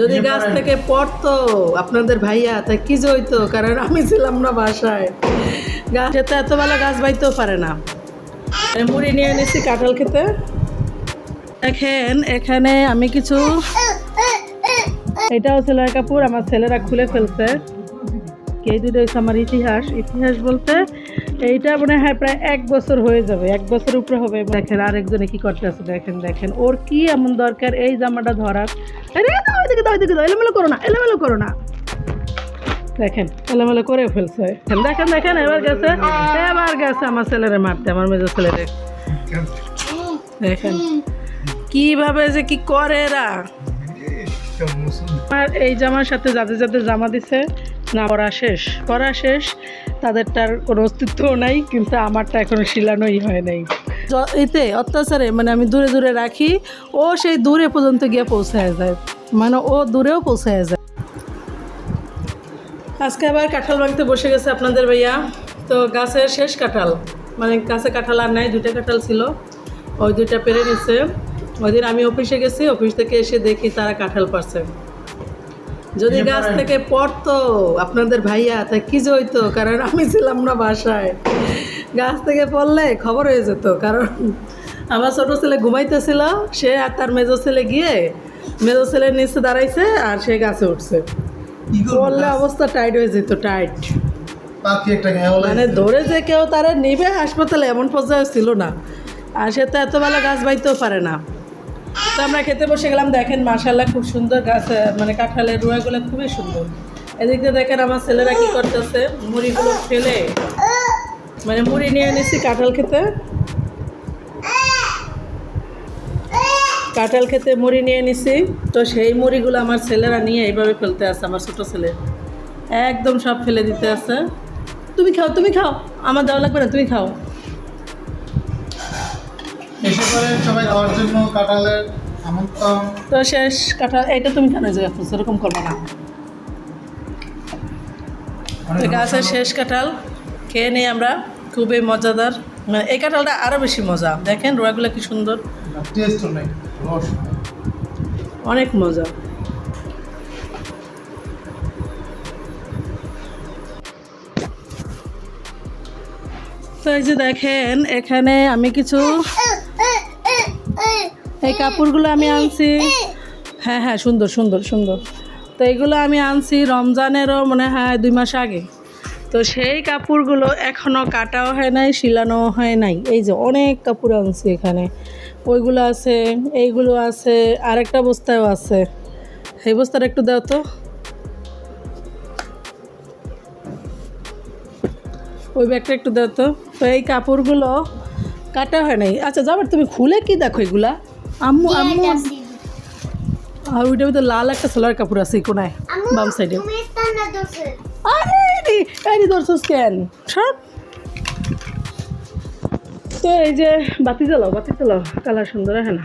যদি গাছ থেকে পড়তো আপনাদের ভাইয়া তা কি যে হইতো? কারণ আমি ছিলাম না বাসায়। গাছে তো এত বেলা গাছ বাইতেও পারে না। মুড়ি নিয়ে এনেছি কাঁঠাল খেতে। দেখেন এখানে আমি কিছু এটাও ছেলের কাপড় আমার ছেলেরা খুলে ফেলছে। এই দুটো হচ্ছে আমার ইতিহাস? ইতিহাস বলতে এইটা মনে হয় প্রায় এক বছর হয়ে যাবে, এক বছর উপরে হবে। দেখেন আরেকজনে কি করতে আছে, দেখেন দেখেন। ওর কি এমন দরকার? এই জামাটা ধরার। দাও দাও, এলোমেলো করো না, এলোমেলো করো না। দেখেন, এলোমেলো করে ফেলছে। দেখেন দেখেন এবার গেছে এবার গেছে আমার ছেলেরে মারতে, আমার মেজো ছেলেরে। দেখেন, কীভাবে যে কি করে এরা। এই জামার সাথে যাদের যাদের জামা দিছে, না, পড়া শেষ পড়া শেষ। তাদেরটার কোনো অস্তিত্বও নাই কিন্তু আমারটা এখনও শিলানোই হয় নাই। এতে অত্যাচারে মানে আমি দূরে দূরে রাখি ও সেই দূরে পর্যন্ত গিয়ে পৌঁছায় যায়। মানে ও দূরেও পৌঁছায় যায়। আজকে আবার কাঁঠাল ভাঙতে বসে গেছে আপনাদের ভাইয়া। তো গাছের শেষ কাঁঠাল মানে গাছে কাঁঠাল আর নাই দুইটা কাঁঠাল ছিল। ওই দুইটা পেরে নিছে। ওই দিন আমি অফিসে গেছি অফিস থেকে এসে দেখি তারা কাঁঠাল পারছে যদি গাছ থেকে পড়তো আপনাদের ভাইয়া তা কি যে হইতো? কারণ আমি ছিলাম না বাসায়। গাছ থেকে পড়লে খবর হয়ে যেত। কারণ আমার ছোটো ছেলে ঘুমাইতেছিল সে আর তার মেজো ছেলে গিয়ে মেজো ছেলের নিচে দাঁড়াইছে আর সে গাছে উঠছে। পড়লে অবস্থা টাইট হয়ে যেত টাইট। মানে ধরে যে কেউ তারা নিবে হাসপাতালে এমন পর্যায়ে ছিল না। আর সে তো এত বেলা গাছ বাইতেও পারে না। তো আমরা খেতে বসে গেলাম, দেখেন মাশাল্লাহ খুব সুন্দর গাছ মানে কাঁঠালের রুয়াগুলো খুবই সুন্দর। এদিকে দেখেন আমার ছেলেরা কি করতেছে, মুড়িগুলো ফেলে মানে মুড়ি নিয়ে এনেছি কাঁঠাল খেতে। কাঁঠাল খেতে মুড়ি নিয়ে নিছি তো সেই মুড়িগুলো আমার ছেলেরা নিয়ে এইভাবে ফেলতে আসে আমার ছোটো ছেলে। একদম সব ফেলে দিতে আছে। তুমি খাও তুমি খাও, আমার দেওয়া লাগবে না, তুমি খাও। পরে সবাই খাওয়ার জন্য কাঁঠালের আমন্ত্রণ। তো শেষ কাঁঠাল এইটা তুমি কেন যে করব না? গাছের শেষ কাঁঠাল খেয়ে নিই আমরা খুবই মজাদার মানে এই কাঁঠালটা আরও বেশি মজা। দেখেন রোয়াগুলো কি সুন্দর। টেস্ট রস অনেক মজা। তো এই যে দেখেন এখানে আমি কিছু এই কাপড়গুলো আমি আনছি। হ্যাঁ হ্যাঁ সুন্দর সুন্দর সুন্দর। তো এইগুলো আমি আনছি রমজানেরও মনে হয় দুই মাস আগে। তো সেই কাপড়গুলো এখনও কাটাও হয় নাই, শিলানোও হয় নাই। এই যে অনেক কাপড় আনছি এখানে। ওইগুলো আছে, এইগুলো আছে, আরেকটা বস্তায়ও আছে। এই বস্তাটা একটু দাও তো। ওই ব্যাগটা একটু দাও তো। তো এই কাপড়গুলো কাটা হয় নাই। আচ্ছা যাবার তুমি খুলে কি দেখো এগুলা? আম্মু আম্মু আর ওইটার ভিতরে লাল একটা সোলার কাপড় আছে কোনায় বাম সাইডে। আরে ধরছস কেন? সব। তো এই যে বাতি জ্বালাও বাতি জ্বালাও কালার সুন্দর হ্যাঁ না?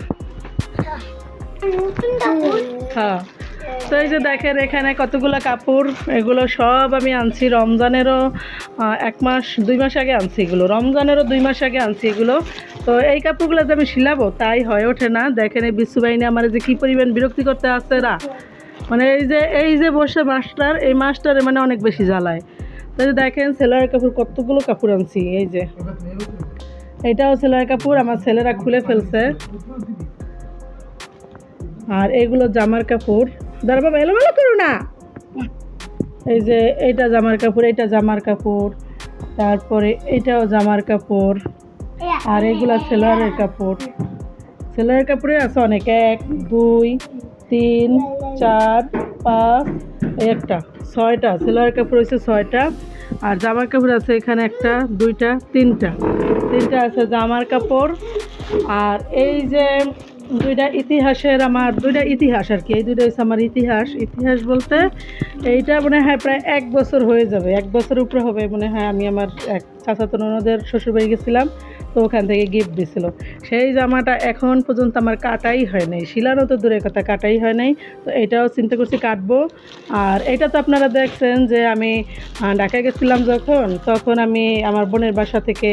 হ্যাঁ। তো এই যে দেখেন এখানে কতগুলো কাপড়, এগুলো সব আমি আনছি রমজানেরও এক মাস, দুই মাস আগে আনছি এগুলো। রমজানেরও দুই মাস আগে আনছি এগুলো। তো এই কাপড়গুলো যে আমি শিলাবো, তাই হয়ে ওঠে না। দেখেন এই বিশ্ববাহিনী আমার যে কী পরিমাণ বিরক্তি করতে আসছে এরা। মানে এই যে এই যে বসে মাস্টার, এই মাস্টারে মানে অনেক বেশি জ্বালায়। তো দেখেন সেলার কাপড়, কতগুলো কাপড় আনছি, এই যে। এটাও সেলার কাপড়, আমার ছেলেরা খুলে ফেলছে। আর এগুলো জামার কাপড়। দাঁড়া বাবা, এলোমেলো করো না। এই যে এইটা জামার কাপড় এটা জামার কাপড়, তারপরে এটাও জামার কাপড়, আর এগুলো সেলারের কাপড়। সেলারের কাপড়ে আছে অনেক, এক, দুই, তিন, চার, পাঁচ একটা, ছয়টা। সেলারের কাপড় হচ্ছে ছয়টা, আর জামার কাপড় আছে এখানে একটা, দুইটা, তিনটা। তিনটা আছে জামার কাপড়, আর এই যে দুইটা ইতিহাসের আমার, দুইটা ইতিহাস আর কি, এই দুইটা হচ্ছে আমার ইতিহাস। ইতিহাস বলতে এইটা মনে হয় প্রায় এক বছর হয়ে যাবে, এক বছর উপরে হবে মনে হয় আমি আমার এক চাচাতো ননদের শ্বশুরবাড়ি গেছিলাম, তো ওখান থেকে গিফট দিছিল। সেই জামাটা এখন পর্যন্ত আমার কাটাই হয় নাই, শিলারও তো দূরের কথা, কাটাই হয় নাই, তো এটাও চিন্তা করছি কাটবো। আর এটা তো আপনারা দেখছেন যে আমি ঢাকায় গেছিলাম যখন, তখন আমি আমার বোনের বাসা থেকে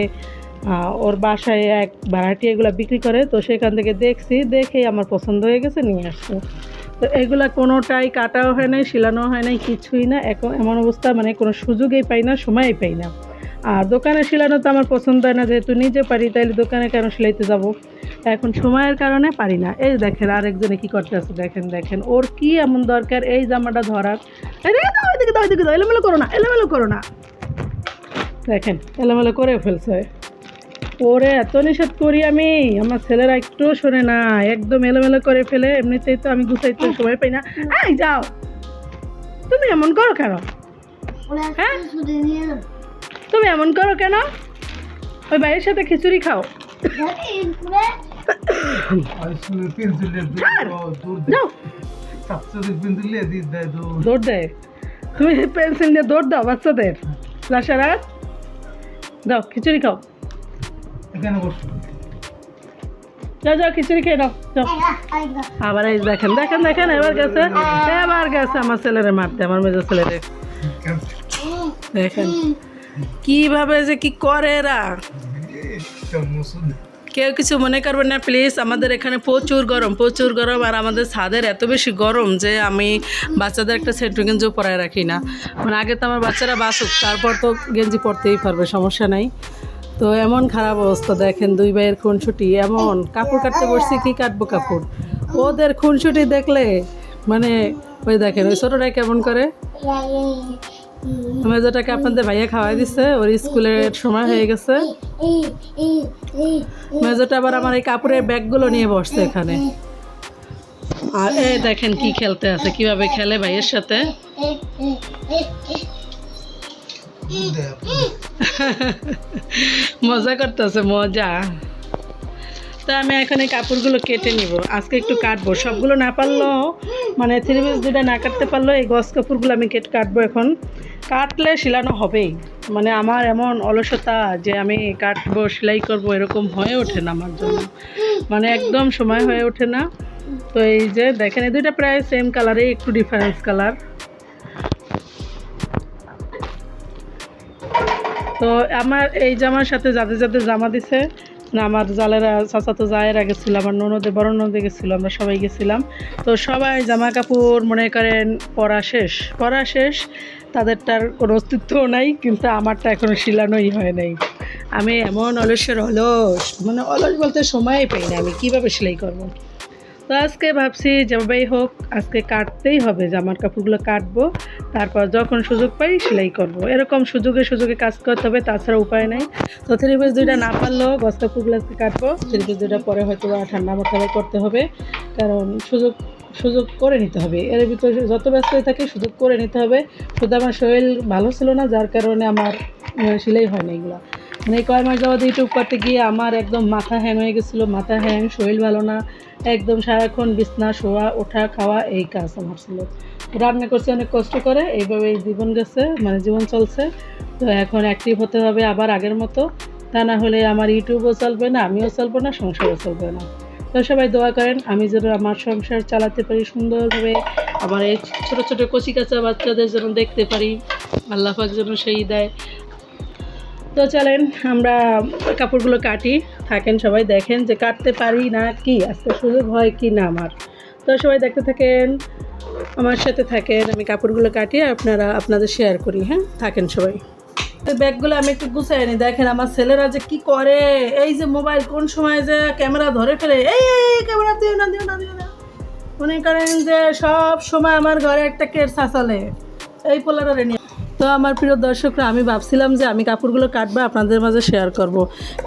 ওর বাসায় এক ভাড়াটি এগুলো বিক্রি করে, তো সেখান থেকে দেখছি দেখেই আমার পছন্দ হয়ে গেছে, নিয়ে আসছে। তো এগুলা কোনোটাই কাটাও হয় নাই শিলানো হয় নাই, কিছুই না। এখন এমন অবস্থা মানে কোনো সুযোগই পাই না, সময়ই পাই না। আর দোকানে শিলানো তো আমার পছন্দ হয় না, যেহেতু নিজে পারি, তাইলে দোকানে কেন সেলাইতে যাব? এখন সময়ের কারণে পারি না। এই দেখেন, আরেকজনে কি করতে আছে? দেখেন দেখেন, ওর কি এমন দরকার? এই জামাটা ধরার। এদিকে, দাও, এলোমেলো করো না, এলোমেলো করো না। দেখেন, এলোমেলো করে ফেলছে। ওরে এত নিষেধ করি আমি। আমার ছেলেরা একটুও শোনে না। একদম এলোমেলো করে ফেলে এমনিতেই তো আমি গুছাইতে সময় পাই না। এই যাও। তুমি এমন করো কেন? হ্যাঁ? তুমি এমন করো কেন? ওই বাইরের সাথে খিচুড়ি খাও। দৌড় দেয় তুমি পেন্সিল নিয়ে দৌড় দাও বাচ্চাদের। লাসারা দাও খিচুড়ি খাও। এখানে বসো। যাও যাও খিচুড়ি খেয়ে নাও আবার এই দেখেন দেখেন দেখেন এবার গেছে এবার গেছে আমার ছেলেরে মারতে আমার মেজো ছেলেরে। দেখেন কীভাবে যে কি করে এরা। কেউ কিছু মনে করবেন না প্লিজ আমাদের এখানে প্রচুর গরম প্রচুর গরম আর আমাদের ছাদের এত বেশি গরম যে আমি বাচ্চাদের একটা সেন্টু গেঞ্জিও পরায় রাখি না। মানে আগে তো আমার বাচ্চারা বাসুক তারপর তো গেঞ্জি পরতেই পারবে সমস্যা নাই। তো এমন খারাপ অবস্থা, দেখেন দুই ভাইয়ের খুনসুটি এমন, কাপড় কাটতে বসছি, কি কাটবো কাপড়? ওদের খুনসুটি দেখলে মানে ওই দেখেন, ওই ছোটোটাই কেমন করে? মেজোটাকে আপনাদের ভাইয়া খাওয়াই দিচ্ছে ওর স্কুলের সময় হয়ে গেছে। মেজোটা আবার আমার এই কাপড়ের ব্যাগগুলো নিয়ে বসছে এখানে। আর এ দেখেন কি খেলতে আছে, কীভাবে খেলে ভাইয়ের সাথে? মজা করতেছে, মজা। তা আমি এখন এই কাপড়গুলো কেটে নিব। আজকে একটু কাটবো। সবগুলো না পারলেও মানে থ্রি পিস দুটা না কাটতে পারল এই গস কাপড়গুলো আমি কেটে কাটবো এখন। কাটলে শিলানো হবেই। মানে আমার এমন অলসতা যে আমি কাটবো, সেলাই করব, এরকম হয়ে ওঠে না আমার জন্য। মানে একদম সময় হয়ে ওঠে না। তো এই যে, দেখেন, এই দুইটা প্রায় সেম কালারে একটু ডিফারেন্স কালার তো আমার এই জামার সাথে যাদের যাদের জামা দিছে, না, আমার জালেরা চাচাতো জায়েরা গেছিল, আমার ননদে, বড় ননদে গেছিল, আমরা সবাই গেছিলাম। তো সবাই জামা কাপড় মনে করেন পরা শেষ পরা শেষ, তাদেরটার কোনো অস্তিত্বও নাই, কিন্তু আমারটা এখনও শিলানোই হয় নাই। আমি এমন অলসের অলস মানে অলস বলতে সময়ই পাই না আমি, কীভাবে সেলাই করব? তো আজকে ভাবছি যেভাবেই হোক, আজকে কাটতেই হবে জামার কাপড়গুলো কাটবো, তারপর যখন সুযোগ পাই সেলাই করব। এরকম সুযোগে সুযোগে কাজ করতে হবে, তাছাড়া উপায় নাই। তো থ্রি পিস দুইটা না পারলেও গস কাপড়গুলো আজকে কাটবো। থ্রি পিস দুইটা পরে হয়তো ঠান্ডা মাথায় করতে হবে, কারণ সুযোগ সুযোগ করে নিতে হবে। এর ভিতরে যত ব্যস্ত থাকে, সুযোগ করে নিতে হবে। শুধু আমার শরীর ভালো ছিল না, যার কারণে আমার সেলাই হয় না এগুলো। মানে কয় মাস যাওয়াতে ইউটিউব করতে গিয়ে আমার একদম মাথা হ্যাং হয়ে গেছিল, মাথা হ্যাং শরীর ভালো না, একদম সারাক্ষণ বিছনা, শোয়া, ওঠা, খাওয়া এই কাজ আমার ছিল। রান্না করছি, অনেক কষ্ট করে এইভাবে এই জীবন গেছে মানে জীবন চলছে। তো এখন অ্যাক্টিভ হতে হবে আবার আগের মতো, তা না হলে আমার ইউটিউবও চলবে না, আমিও চলবো না, সংসারও চলবে না। তো সবাই দোয়া করেন, আমি যেন আমার সংসার চালাতে পারি সুন্দরভাবে, আমার এই ছোটো ছোটো কচি কাঁচা বাচ্চাদের যেন দেখতে পারি, আল্লাহ পাক যেন সেই দেয়। তো চলেন আমরা কাপড়গুলো কাটি, থাকেন সবাই দেখেন যে কাটতে পারি না কি, আজকে সুযোগ হয় কি না আমার। তো সবাই দেখতে থাকেন, আমার সাথে থাকেন, আমি কাপড়গুলো কাটি আর আপনারা, আপনাদের শেয়ার করি হ্যাঁ? থাকেন সবাই। এই ব্যাগগুলো আমি একটু গুছাই নি, দেখেন আমার ছেলেরা যে কি করে, এই যে মোবাইল কোন সময় যে ক্যামেরা ধরে ফেলে, এই ক্যামেরা দিও না দিও না দিও না। মনে করেন যে সব সময় আমার ঘরে একটা কের চলে এই পোলারে নিয়ে তো আমার প্রিয় দর্শকরা, আমি ভাবছিলাম যে আমি কাপড়গুলো কাটবো, আপনাদের মাঝে শেয়ার করব।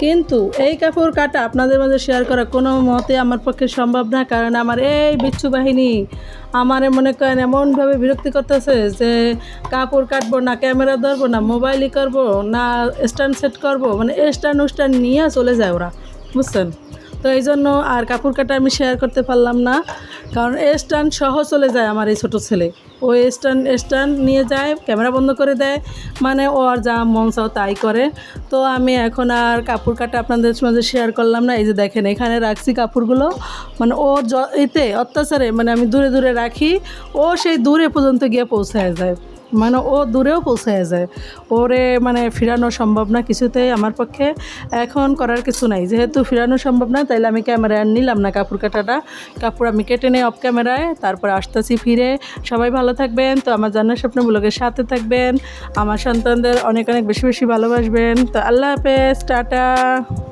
কিন্তু এই কাপড় কাটা আপনাদের মাঝে শেয়ার করা কোনো মতে আমার পক্ষে সম্ভব না, কারণ আমার এই বিচ্ছু বাহিনী আমারে মনে করেন এমনভাবে বিরক্তি করতেছে যে কাপড় কাটবো না, ক্যামেরা ধরবো না, মোবাইলই করব না, স্ট্যান্ড সেট করব মানে স্ট্যান্ড উস্ট্যান্ড নিয়ে চলে যায় ওরা, বুঝছেন তো এই জন্য আর কাপড় কাটা আমি শেয়ার করতে পারলাম না। কারণ স্ট্যান্ড সহ চলে যায় আমার এই ছোটো ছেলে। ও স্ট্যান্ড স্ট্যান্ড নিয়ে যায়, ক্যামেরা বন্ধ করে দেয়। মানে ও আর যা মন চাও তাই করে। তো আমি এখন আর কাপড় কাটা আপনাদের মাঝে শেয়ার করলাম না। এই যে দেখেন, এখানে রাখছি কাপড়গুলো। মানে ও এতে অত্যাচারে মানে আমি দূরে দূরে রাখি। ও সেই দূরে পর্যন্ত গিয়ে পৌঁছায় যায়। মানে ও দূরেও পৌঁছায় যায়। ওরে মানে ফিরানো সম্ভব না কিছুতেই আমার পক্ষে। এখন করার কিছু নাই। যেহেতু ফিরানো সম্ভব না, তাইলে আমি ক্যামেরায় নিলাম না কাপড় কাটাটা। কাপড় আমি কেটে নেই অফ ক্যামেরায়। তারপর আসতেছি ফিরে। সবাই ভালো থাকবেন। তো আমার জান্নার স্বপ্ন ব্লগের সাথে থাকবেন। আমার সন্তানদের অনেক অনেক বেশি বেশি ভালোবাসবেন। তো আল্লাহ হাফেজ, টাটা।